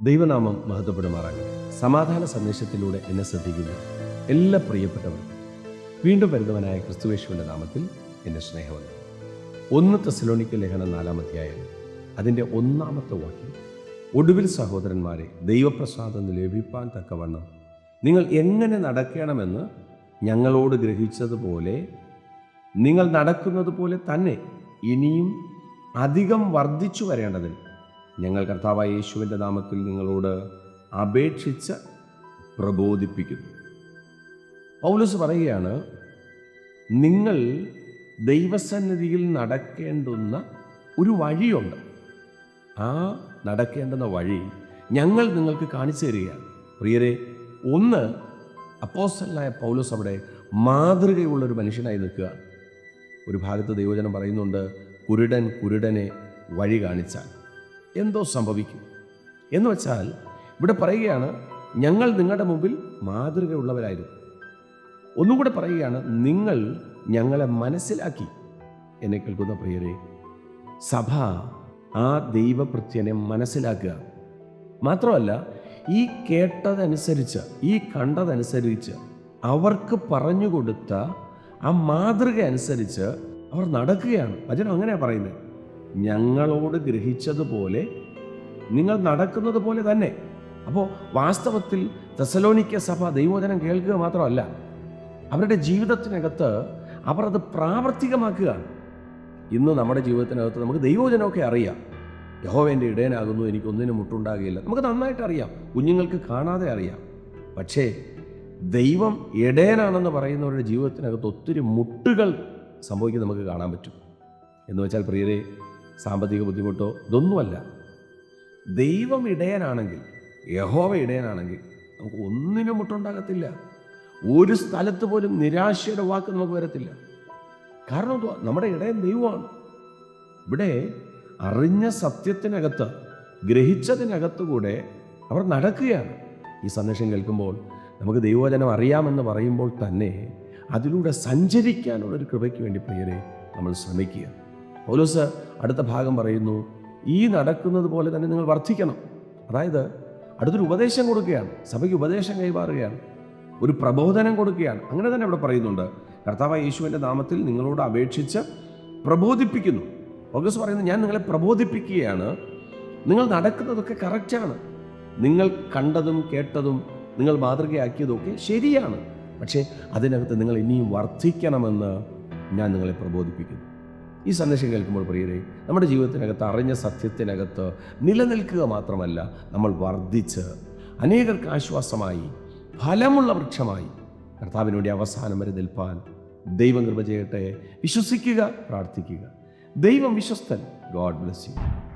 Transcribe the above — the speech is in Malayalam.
ദൈവനാമം മഹത്വപ്പെടുമാറാകട്ടെ. സമാധാന സന്ദേശത്തിലൂടെ എന്നെ ശ്രദ്ധിക്കുന്ന എല്ലാ പ്രിയപ്പെട്ടവർക്കും വീണ്ടും വരുന്നവനായ ക്രിസ്തുവേശുവിന്റെ നാമത്തിൽ എന്റെ സ്നേഹമുണ്ട് ഒന്ന് തെസലോണിക്കൽ ലേഖനം നാലാമധ്യായം അതിന്റെ ഒന്നാമത്തെ വാക്യം ഒടുവിൽ സഹോദരന്മാരെ ദൈവപ്രസാദം ലഭിപ്പാൻ തക്കവണ്ണം നിങ്ങൾ എങ്ങനെ നടക്കണമെന്ന് ഞങ്ങളോട് ഗ്രഹിച്ചതുപോലെ നിങ്ങൾ നടക്കുന്നത് പോലെ തന്നെ ഇനിയും അധികം വർദ്ധിച്ചു വരേണ്ടതിന് ഞങ്ങൾ കർത്താവായ യേശുവിന്റെ നാമത്തിൽ നിങ്ങളോട് അപേക്ഷിച്ച് പ്രബോധിപ്പിക്കുന്നു. പൗലോസ് പറയുകയാണ് നിങ്ങൾ ദൈവസന്നിധിയിൽ നടക്കേണ്ടുന്ന ഒരു വഴിയുണ്ട്. ആ നടക്കേണ്ടുന്ന വഴി ഞങ്ങൾ നിങ്ങൾക്ക് കാണിച്ചു തരികയാണ്. പ്രിയരെ ഒന്ന് അപ്പോസ്റ്റലായ പൗലോസ് അവിടെ മാതൃകയുള്ളൊരു മനുഷ്യനായി നിൽക്കുക. ഒരു ഭാഗത്ത് ദൈവജനം പറയുന്നുണ്ട് കുരുടൻ കുരുടനെ വഴി കാണിച്ചാൽ. എന്തോ സംഭവിക്കും. എന്ന് വെച്ചാൽ ഇവിടെ പറയുകയാണ് ഞങ്ങൾ നിങ്ങളുടെ മുമ്പിൽ മാതൃകയുള്ളവരായിരുന്നു. ഒന്നും കൂടെ പറയുകയാണ് നിങ്ങൾ ഞങ്ങളെ മനസ്സിലാക്കി. എന്നെ കേൾക്കുന്ന പ്രിയരെ സഭ ആ ദൈവപ്രത്യനെ മനസ്സിലാക്കുക. മാത്രമല്ല ഈ കേട്ടതനുസരിച്ച് ഈ കണ്ടതനുസരിച്ച് അവർക്ക് പറഞ്ഞു കൊടുത്ത ആ മാതൃക അനുസരിച്ച് അവർ നടക്കുകയാണ്. വചനം അങ്ങനെയാണ് പറയുന്നത്. ഞങ്ങളോട് ഗ്രഹിച്ചതുപോലെ നിങ്ങൾ നടക്കുന്നത് പോലെ തന്നെ. അപ്പോൾ വാസ്തവത്തിൽ തെസലോനിക്ക സഭ ദൈവവചനം കേൾക്കുക മാത്രമല്ല അവരുടെ ജീവിതത്തിനകത്ത് അവർ അത് പ്രാവർത്തികമാക്കുകയാണ്. ഇന്ന് നമ്മുടെ ജീവിതത്തിനകത്ത് നമുക്ക് ദൈവോചനമൊക്കെ അറിയാം. യഹോവേന്റെ ഇടയനാകുന്നു എനിക്കൊന്നിനും മുട്ടുണ്ടാകുകയില്ല. നമുക്ക് നന്നായിട്ട് അറിയാം. കുഞ്ഞുങ്ങൾക്ക് കാണാതെ അറിയാം. പക്ഷേ ദൈവം ഇടയനാണെന്ന് പറയുന്നവരുടെ ജീവിതത്തിനകത്ത് ഒത്തിരി മുട്ടുകൾ സംഭവിക്കുന്നത് നമുക്ക് കാണാൻ പറ്റും. എന്ന് വെച്ചാൽ പ്രിയരെ സാമ്പത്തിക ബുദ്ധിമുട്ടോ ഇതൊന്നുമല്ല. ദൈവം ഇടയനാണെങ്കിൽ യഹോവ ഇടയനാണെങ്കിൽ നമുക്ക് ഒന്നിനും മുട്ടുണ്ടാകത്തില്ല. ഒരു സ്ഥലത്ത് പോലും നിരാശയുടെ വാക്ക് നമുക്ക് വരത്തില്ല. കാരണം നമ്മുടെ ഇടയൻ ദൈവമാണ്. ഇവിടെ അറിഞ്ഞ സത്യത്തിനകത്ത് ഗ്രഹിച്ചതിനകത്ത് കൂടെ അവർ നടക്കുകയാണ്. ഈ സന്ദേശം കേൾക്കുമ്പോൾ നമുക്ക് ദൈവവചനം അറിയാമെന്ന് പറയുമ്പോൾ തന്നെ അതിലൂടെ സഞ്ചരിക്കാനുള്ളൊരു കൃപയ്ക്ക് വേണ്ടി പ്രിയരെ നമ്മൾ ശ്രമിക്കുക പൗലോസ് അടുത്ത ഭാഗം പറയുന്നു ഈ നടക്കുന്നത് പോലെ തന്നെ നിങ്ങൾ വർദ്ധിക്കണം അതായത് അടുത്തൊരു ഉപദേശം കൊടുക്കുകയാണ് സഭയ്ക്ക് ഉപദേശം കൈമാറുകയാണ് ഒരു പ്രബോധനം കൊടുക്കുകയാണ്. അങ്ങനെ തന്നെ ഇവിടെ പറയുന്നുണ്ട്. കർത്താവ് യേശുവിന്റെ നാമത്തിൽ നിങ്ങളോട് അപേക്ഷിച്ച് പ്രബോധിപ്പിക്കുന്നു. പൗലൂസ് പറയുന്നത് ഞാൻ നിങ്ങളെ പ്രബോധിപ്പിക്കുകയാണ്. നിങ്ങൾ നടക്കുന്നതൊക്കെ കറക്റ്റാണ് നിങ്ങൾ കണ്ടതും കേട്ടതും നിങ്ങൾ മാതൃകയാക്കിയതൊക്കെ ശരിയാണ്. പക്ഷേ അതിനകത്ത് നിങ്ങൾ ഇനിയും വർദ്ധിക്കണമെന്ന് ഞാൻ നിങ്ങളെ പ്രബോധിപ്പിക്കുന്നു. ഈ സന്ദേശം കേൾക്കുമ്പോൾ പ്രിയരെ നമ്മുടെ ജീവിതത്തിനകത്ത് അറിഞ്ഞ സത്യത്തിനകത്ത് നിലനിൽക്കുക മാത്രമല്ല നമ്മൾ വർദ്ധിച്ച് അനേകർക്ക് ആശ്വാസമായി ഫലമുള്ള വൃക്ഷമായി കർത്താവിന് അവസാനം വരെ നിൽപ്പാൻ ദൈവം കൃപ ചെയ്യട്ടെ. വിശ്വസിക്കുക പ്രാർത്ഥിക്കുക. ദൈവം വിശ്വസ്തൻ. God bless you.